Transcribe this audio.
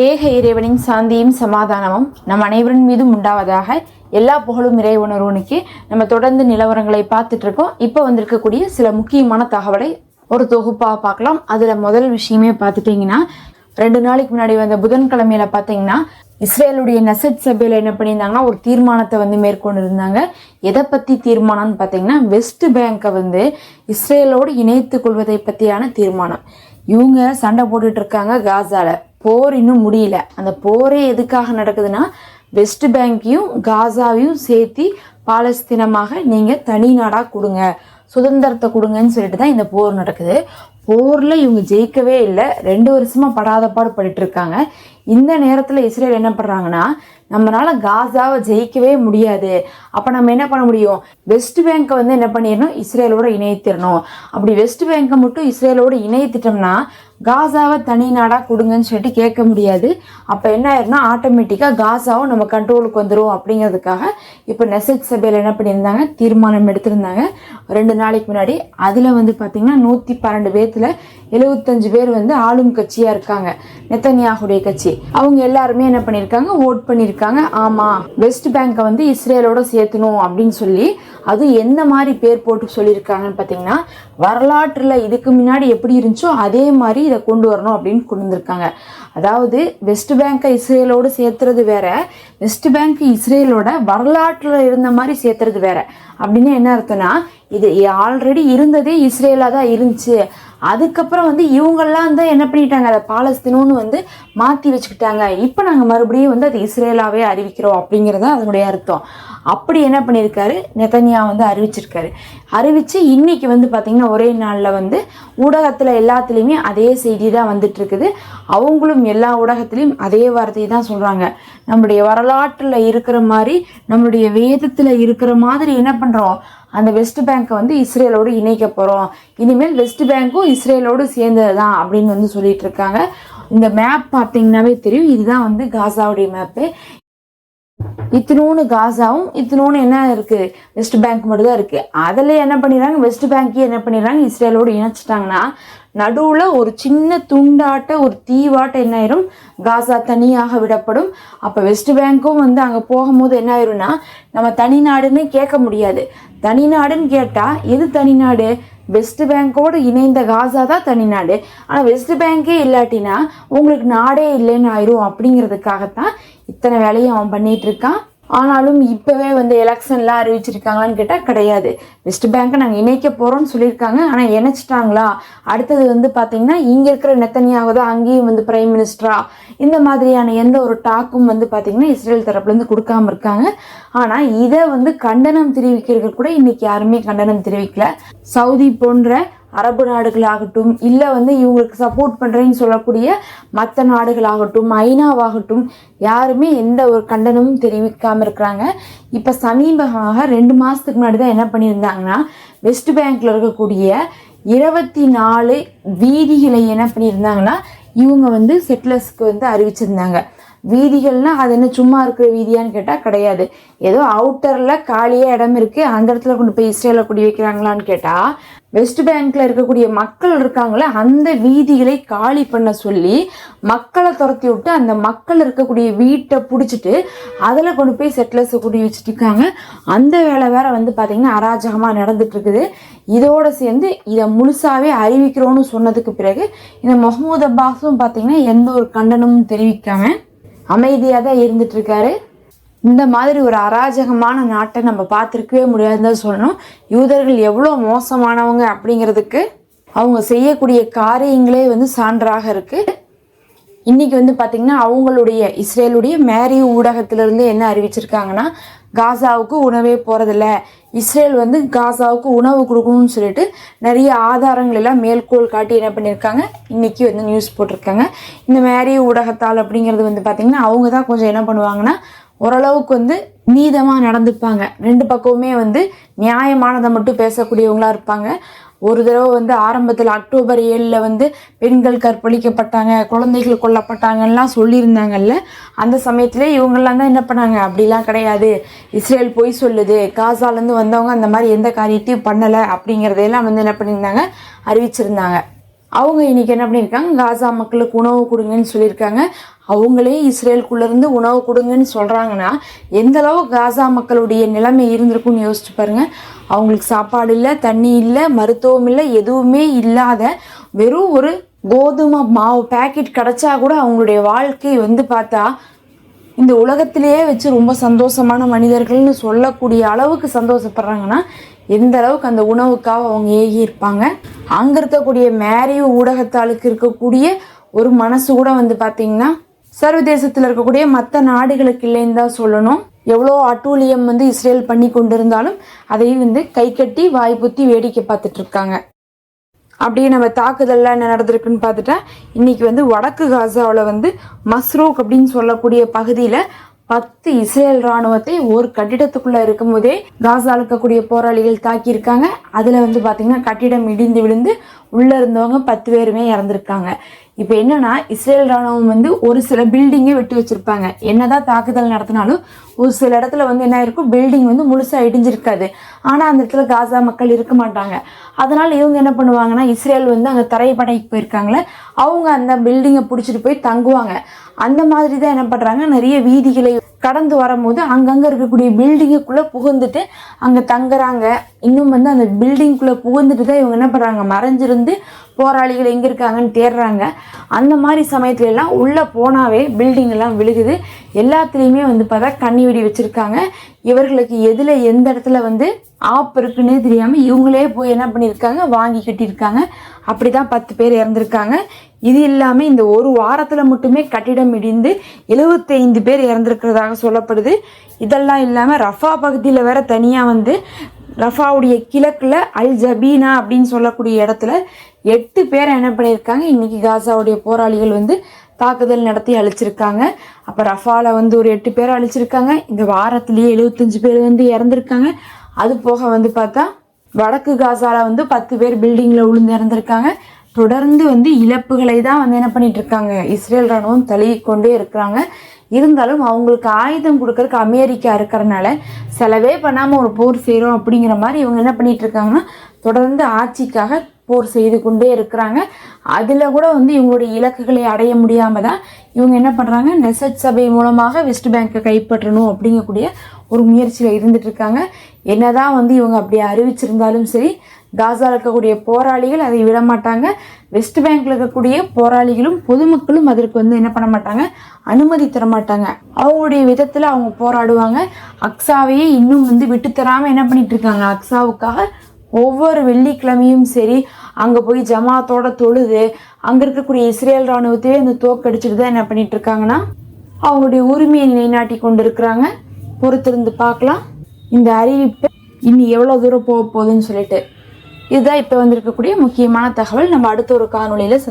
ஏக இறைவனின் சாந்தியும் சமாதானமும் நம் அனைவரின் மீதும் உண்டாவதாக எல்லா புகழும் இறைவனருவனுக்கு நம்ம தொடர்ந்து நிலவரங்களை பார்த்துட்டு இருக்கோம். இப்போ வந்திருக்கக்கூடிய சில முக்கியமான தகவலை ஒரு தொகுப்பாக பார்க்கலாம். அதில் முதல் விஷயமே பார்த்துட்டிங்கன்னா ரெண்டு நாளைக்கு முன்னாடி வந்த புதன்கிழமையில பார்த்தீங்கன்னா இஸ்ரேலுடைய நெசட் சபையில் என்ன பண்ணியிருந்தாங்கன்னா ஒரு தீர்மானத்தை வந்து மேற்கொண்டு இருந்தாங்க எதை பற்றி தீர்மானம்னு பார்த்தீங்கன்னா வெஸ்ட் பேங்கை வந்து இஸ்ரேலோடு இணைத்துக் கொள்வதை பற்றியான தீர்மானம். இவங்க சண்டை போட்டுட்டு இருக்காங்க போர் இன்னும் முடியல. அந்த போரே எதுக்காக நடக்குதுன்னா வெஸ்ட் பேங்கையும் காசாவையும் சேர்த்து பாலஸ்தீனமாக நீங்கள் தனி நாடாக கொடுங்க. சுதந்திரத்தை கொடுங்கன்னு சொல்லிட்டு தான் இந்த போர் நடக்குது. போரில் இவங்க ஜெயிக்கவே இல்லை. ரெண்டு வருஷமாக படாத பாடு இருக்காங்க. இந்த நேரத்தில் இஸ்ரேல் என்ன பண்ணுறாங்கன்னா நம்மளால காசாவை ஜெயிக்கவே முடியாது. அப்போ நம்ம என்ன பண்ண முடியும்? வெஸ்ட் பேங்கை வந்து என்ன பண்ணிடணும் இஸ்ரேலோட இணையத்திடணும் அப்படி வெஸ்ட் பேங்கை மட்டும் இஸ்ரேலோட இணையத்திட்டோம்னா காசாவை தனி நாடாக கொடுங்கன்னு சொல்லிட்டு கேட்க முடியாது. அப்போ என்ன ஆயிரும்னா ஆட்டோமேட்டிக்காக காசாவும் நம்ம கண்ட்ரோலுக்கு வந்துடும் அப்படிங்கிறதுக்காக இப்போ நெசட் சபையில் என்ன பண்ணியிருந்தாங்க? தீர்மானம் எடுத்திருந்தாங்க. ரெண்டு நாளைக்கு முன்னாடி அதில் வந்து பார்த்திங்கன்னா நூற்றி பன்னெண்டு பேர்த்தில் எழுபத்தஞ்சு பேர் வந்து ஆளும் கட்சியாக இருக்காங்க. நெத்தனியாகுடைய கட்சி. அவங்க எல்லாருமே என்ன பண்ணியிருக்காங்க ஓட் பண்ணியிருக்காங்க ஆமாம் வெஸ்ட் பேங்கை வந்து இஸ்ரேலோட சேர்த்தணும் அப்படின்னு சொல்லி அது எந்த மாதிரி பேர் போட்டு சொல்லியிருக்காங்கன்னு பார்த்தீங்கன்னா வரலாற்றில் இதுக்கு முன்னாடி எப்படி இருந்துச்சோ அதே மாதிரி இதை கொண்டு வரணும் அப்படின்னு கொண்டு வந்திருக்காங்க. அதாவது வெஸ்ட் பேங்கை இஸ்ரேலோடு சேர்த்துறது வேற வெஸ்ட் பேங்க் இஸ்ரேலோட வரலாற்றில் இருந்த மாதிரி சேர்த்துறது வேற. அப்படின்னு என்ன அர்த்தம்னா இது ஆல்ரெடி இருந்ததே இஸ்ரேலாக தான் இருந்துச்சு. அதுக்கப்புறம் வந்து இவங்கெல்லாம் வந்து என்ன பண்ணிட்டாங்க? அதை பாலஸ்தீனோன்னு வந்து மாற்றி வச்சுக்கிட்டாங்க. இப்போ நாங்கள் மறுபடியும் வந்து அது இஸ்ரேலாவே அறிவிக்கிறோம் அப்படிங்கிறது தான் அதனுடைய அர்த்தம். அப்படி என்ன பண்ணியிருக்காரு? நெதன்யா வந்து அறிவிச்சிருக்காரு. அறிவித்து இன்னைக்கு வந்து பார்த்திங்கன்னா ஒரே நாளில் வந்து ஊடகத்தில் எல்லாத்துலேயுமே அதே செய்தி தான் வந்துட்டுருக்குது. அவங்களும் எல்லா ஊடகத்துலேயும் அதே வார்த்தையை தான் சொல்கிறாங்க நம்முடைய வரலாற்றில் இருக்கிற மாதிரி நம்மளுடைய வேதத்தில் இருக்கிற மாதிரி என்ன பண்ணுறோம் அந்த வெஸ்ட் பேங்க்கை வந்து இஸ்ரேலோடு இணைக்க போகிறோம் இனிமேல் வெஸ்ட் பேங்க்கும் இஸ்ரேலோடு சேர்ந்தது தான் அப்படின்னு வந்து சொல்லிட்டு இருக்காங்க இந்த மேப் பார்த்தீங்கன்னாவே தெரியும். இதுதான் வந்து காசாவுடைய மேப்பு இத்தினூன்னு காசாவும் இத்தினூன்னு என்ன இருக்குது வெஸ்ட் பேங்க் மட்டும் தான் இருக்குது அதில் என்ன பண்ணிடுறாங்க? வெஸ்ட் பேங்க்கே என்ன பண்ணிடுறாங்க? இஸ்ரேலோடு இணைச்சிட்டாங்கன்னா நடுவில் ஒரு சின்ன துண்டாட்ட ஒரு தீவாட்ட என்ன ஆயிரும்? காசா தனியாக விடப்படும். அப்போ வெஸ்ட் பேங்க்கும் வந்து அங்கே போகும்போது என்ன ஆயிரும்னா நம்ம தனி நாடுன்னு கேட்க முடியாது. தனி நாடுன்னு கேட்டால் எது தனி நாடு? வெஸ்ட் பேங்கோடு இணைந்த காசா தான் தனிநாடு. ஆனால் வெஸ்ட் பேங்கே இல்லாட்டினா உங்களுக்கு நாடே இல்லைன்னு ஆயிரும் அப்படிங்கிறதுக்காகத்தான் இத்தனை வேலையும் அவன் பண்ணிட்டு இருக்கான். ஆனாலும் இப்போவே வந்து எலெக்ஷன்லாம் அறிவிச்சிருக்காங்களான்னு கேட்டால் கிடையாது. வெஸ்ட் பேங்க்கை நாங்கள் இணைக்க போகிறோம்னு சொல்லியிருக்காங்க. ஆனால் இணைச்சிட்டாங்களா? அடுத்தது வந்து பார்த்திங்கன்னா இங்கே இருக்கிற நெத்தனியாக தான் அங்கேயும் வந்து பிரைம் மினிஸ்டரா இந்த மாதிரியான எந்த ஒரு டாக்கும் வந்து பார்த்திங்கன்னா இஸ்ரேல் தரப்புலேருந்து கொடுக்காம இருக்காங்க. ஆனால் இதை வந்து கண்டனம் தெரிவிக்கிறது கூட இன்றைக்கி யாருமே கண்டனம் தெரிவிக்கல. சவுதி போன்ற அரபு நாடுகளாகட்டும் இல்லை வந்து இவங்களுக்கு சப்போர்ட் பண்ணுறேன்னு சொல்லக்கூடிய மற்ற நாடுகளாகட்டும் ஐநாவாகட்டும் யாருமே எந்த ஒரு கண்டனமும் தெரிவிக்காமல் இருக்கிறாங்க. இப்போ சமீபமாக ரெண்டு மாதத்துக்கு முன்னாடி தான் என்ன பண்ணியிருந்தாங்கன்னா வெஸ்ட் பேங்கில் இருக்கக்கூடிய இருபத்தி நாலு வீதிகளை என்ன பண்ணியிருந்தாங்கன்னா இவங்க வந்து செட்டிலர்ஸ்க்கு வந்து அறிவிச்சிருந்தாங்க. வீதிகள்னா அது என்ன சும்மா இருக்கிற வீதியான்னு கேட்டால் கிடையாது. ஏதோ அவுட்டரில் காலியாக இடம் இருக்குது அந்த இடத்துல கொண்டு போய் இஸ்ரேலில் குடி வைக்கிறாங்களான்னு கேட்டால் வெஸ்ட் பேங்க்ல இருக்கக்கூடிய மக்கள் இருக்காங்களே அந்த வீதிகளை காலி பண்ண சொல்லி மக்களை துரத்தி விட்டு அந்த மக்கள் இருக்கக்கூடிய வீட்டை பிடிச்சிட்டு அதில் கொண்டு போய் செட்டிலர்ஸை குடி வச்சுட்டு இருக்காங்க. அந்த வேலை வேற வந்து பார்த்தீங்கன்னா அராஜகமாக நடந்துட்டு இருக்குது. இதோட சேர்ந்து இதை முழுசாவே அறிவிக்கிறோன்னு சொன்னதுக்கு பிறகு இந்த முகமது அப்பாஸும் பார்த்தீங்கன்னா எந்த ஒரு கண்டனமும் தெரிவிக்காம அமைதியாக தான் இருந்துட்டு இருக்காரு. இந்த மாதிரி ஒரு அராஜகமான நாட்டை நம்ம பார்த்துருக்கவே முடியாதுன்னு தான் சொல்லணும். யூதர்கள் எவ்வளோ மோசமானவங்க அப்படிங்கிறதுக்கு அவங்க செய்யக்கூடிய காரியங்களே வந்து சான்றாக இருக்குது இன்றைக்கி வந்து பார்த்திங்கன்னா அவங்களுடைய இஸ்ரேலுடைய மேரி ஊடகத்திலிருந்து என்ன அறிவிச்சிருக்காங்கன்னா காசாவுக்கு உணவே போகிறதில்ல இஸ்ரேல் வந்து காசாவுக்கு உணவு கொடுக்கணும்னு சொல்லிட்டு நிறைய ஆதாரங்கள் எல்லாம் மேற்கோள் காட்டி என்ன பண்ணியிருக்காங்க இன்றைக்கி வந்து நியூஸ் போட்டிருக்காங்க. இந்த மேரி ஊடகத்தால் அப்படிங்கிறது வந்து பார்த்திங்கன்னா அவங்க தான் கொஞ்சம் என்ன பண்ணுவாங்கன்னா ஓரளவுக்கு வந்து நீதமாக நடந்துப்பாங்க. ரெண்டு பக்கமுமே வந்து நியாயமானதை மட்டும் பேசக்கூடியவங்களா இருப்பாங்க. ஒரு தடவை வந்து ஆரம்பத்தில் அக்டோபர் ஏழில் வந்து பெண்கள் கற்பழிக்கப்பட்டாங்க குழந்தைகள் கொல்லப்பட்டாங்கலாம் சொல்லியிருந்தாங்கல்ல அந்த சமயத்தில் இவங்கெல்லாம் தான் என்ன பண்ணாங்க? அப்படிலாம் கிடையாது. இஸ்ரேல் பொய் சொல்லுது. காசாலேருந்து வந்தவங்க அந்த மாதிரி எந்த காரியத்தையும் பண்ணலை அப்படிங்கிறதையெல்லாம் வந்து என்ன பண்ணியிருந்தாங்க? அறிவிச்சிருந்தாங்க. அவங்க இன்னைக்கு என்ன பண்ணியிருக்காங்க? காசா மக்களுக்கு உணவு கொடுங்கன்னு சொல்லியிருக்காங்க. அவங்களே இஸ்ரேலுக்குள்ளேருந்து உணவு கொடுங்கன்னு சொல்கிறாங்கன்னா எந்த அளவு காசா மக்களுடைய நிலைமை இருந்திருக்கும்னு யோசிச்சு பாருங்கள் அவங்களுக்கு சாப்பாடு இல்லை தண்ணி இல்லை மருத்துவம் இல்லை எதுவுமே இல்லாத வெறும் ஒரு கோதுமை மாவு பேக்கெட் கிடைச்சா கூட அவங்களுடைய வாழ்க்கை வந்து பார்த்தா இந்த உலகத்திலேயே வச்சு ரொம்ப சந்தோஷமான மனிதர்கள்னு சொல்லக்கூடிய அளவுக்கு சந்தோஷப்படுறாங்கன்னா எந்த அளவுக்கு அந்த உணவுக்காக அவங்க ஏகி இருப்பாங்க? அங்கே இருக்கக்கூடிய மேரியு ஊடகத்தாளுக்கு இருக்கக்கூடிய ஒரு மனசு கூட வந்து பார்த்தீங்கன்னா சர்வதேசத்தில் இருக்கக்கூடிய மற்ற நாடுகளுக்கு இல்லைன்னு தான் சொல்லணும். எவ்வளோ அட்டூழியம் வந்து இஸ்ரேல் பண்ணி கொண்டிருந்தாலும் அதையும் வந்து கை கட்டி வாய் புத்தி வேடிக்கை பார்த்துட்டு இருக்காங்க. அப்படியே நம்ம தாக்குதல்லாம் என்ன நடந்திருக்குன்னு பார்த்துட்டா இன்னைக்கு வந்து வடக்கு காசாவில் வந்து மஸ்ரூக் அப்படின்னு சொல்லக்கூடிய பகுதியில் பத்து இஸ்ரேல் ராணுவத்தை ஒரு கட்டிடத்துக்குள்ள இருக்கும்போதே காசா இருக்கக்கூடிய போராளிகள் தாக்கியிருக்காங்க. அதுல வந்து பாத்தீங்கன்னா கட்டிடம் இடிந்து விழுந்து உள்ள இருந்தவங்க பத்து பேருமே இறந்திருக்காங்க. இப்போ என்னன்னா இஸ்ரேல் ராணுவம் வந்து ஒரு சில பில்டிங்கே வெட்டி வச்சிருப்பாங்க. என்னதான் தாக்குதல் நடத்தினாலும் ஒரு சில இடத்துல வந்து என்ன இருக்கும் பில்டிங் வந்து முழுசா இடிஞ்சிருக்காது. ஆனா அந்த இடத்துல காசா மக்கள் இருக்க மாட்டாங்க. அதனால இவங்க என்ன பண்ணுவாங்கன்னா இஸ்ரேல் வந்து அங்க தரைப்படைக்கு போயிருக்காங்களே அவங்க அந்த பில்டிங்கை பிடிச்சிட்டு போய் தங்குவாங்க. அந்த மாதிரி தான் என்ன பண்றாங்க நிறைய வீதிகளை கடந்து வரும்போது அங்கங்கே இருக்கக்கூடிய பில்டிங்குக்குள்ளே புகுந்துட்டு அங்கே தங்குறாங்க. இன்னும் வந்து அந்த பில்டிங்குள்ளே புகுந்துட்டு தான் இவங்க என்ன பண்ணுறாங்க மறைஞ்சிருந்து போராளிகள் எங்கே இருக்காங்கன்னு தேடுறாங்க. அந்த மாதிரி சமயத்துல எல்லாம் உள்ளே போனாவே பில்டிங் எல்லாம் விழுகுது. எல்லாத்துலேயுமே வந்து பார்த்தா கண்ணி வெடி வச்சுருக்காங்க. இவர்களுக்கு எதில் எந்த இடத்துல வந்து ஆப் இருக்குன்னே தெரியாமல் இவங்களே போய் என்ன பண்ணியிருக்காங்க? வாங்கி கட்டியிருக்காங்க. அப்படி தான் பத்து பேர் இறந்துருக்காங்க. இது இல்லாமல் இந்த ஒரு வாரத்தில் மட்டுமே கட்டிடம் இடிந்து 75 பேர் இறந்திருக்கிறதாக சொல்லப்படுது. இதெல்லாம் இல்லாமல் ரஃபா பகுதியில் வேற தனியாக வந்து ரஃபாவுடைய கிழக்கில் அல் ஜபீனா அப்படின்னு சொல்லக்கூடிய இடத்துல எட்டு பேர் என்ன பண்ணியிருக்காங்க? இன்னைக்கு காசாவுடைய போராளிகள் வந்து தாக்குதல் நடத்தி அழிச்சிருக்காங்க. அப்போ ரஃபாவில் வந்து ஒரு எட்டு பேர் அழிச்சிருக்காங்க. இந்த வாரத்திலேயே 75 பேர் வந்து இறந்துருக்காங்க. அது போக வந்து பார்த்தா வடக்கு காசால வந்து பத்து பேர் பில்டிங்கில் விழுந்து இறந்துருக்காங்க. தொடர்ந்து வந்து இழப்புகளை தான் வந்து என்ன பண்ணிட்டு இருக்காங்க? இஸ்ரேல் ராணுவம் தழுவி கொண்டே இருக்கிறாங்க. இருந்தாலும் அவங்களுக்கு ஆயுதம் கொடுக்கறதுக்கு அமெரிக்கா இருக்கிறனால செலவே பண்ணாமல் ஒரு போர் செய்கிறோம் அப்படிங்கிற மாதிரி இவங்க என்ன பண்ணிட்டு இருக்காங்கன்னா தொடர்ந்து ஆட்சிக்காக போர் செய்து கொண்டே இருக்கிறாங்க. அதில் கூட வந்து இவங்களுடைய இலக்குகளை அடைய முடியாமல் தான் இவங்க என்ன பண்ணுறாங்க நெசட் சபை மூலமாக வெஸ்ட் பேங்கை கைப்பற்றணும் அப்படிங்கக்கூடிய ஒரு முயற்சியில் இருந்துட்டு இருக்காங்க. என்னதான் வந்து இவங்க அப்படி அறிவிச்சிருந்தாலும் சரி காசால இருக்கக்கூடிய போராளிகள் அதை விட மாட்டாங்க. வெஸ்ட் பேங்க்ல இருக்கக்கூடிய போராளிகளும் பொதுமக்களும் அதற்கு வந்து என்ன பண்ண மாட்டாங்க? அனுமதி தர மாட்டாங்க. அவங்களுடைய விதத்துல அவங்க போராடுவாங்க. அக்ஸாவையே இன்னும் வந்து விட்டு தராம என்ன பண்ணிட்டு இருக்காங்க? அக்ஸாவுக்காக ஒவ்வொரு வெள்ளிக்கிழமையும் சரி அங்க போய் ஜமாத்தோட தொழுது அங்க இருக்கக்கூடிய இஸ்ரேல் ராணுவத்தையே இந்த தோக்கடிச்சிட்டு தான் என்ன பண்ணிட்டு இருக்காங்கன்னா அவங்களுடைய உரிமையை நிலைநாட்டி கொண்டு இருக்கிறாங்க பொறுத்திருந்து பார்க்கலாம். இந்த அறிவிப்பு இனி எவ்வளோ தூரம் போக போகுதுன்னு சொல்லிட்டு. இதுதான் இப்போ வந்திருக்கக்கூடிய முக்கியமான தகவல். நம்ம அடுத்த ஒரு காணொளியில்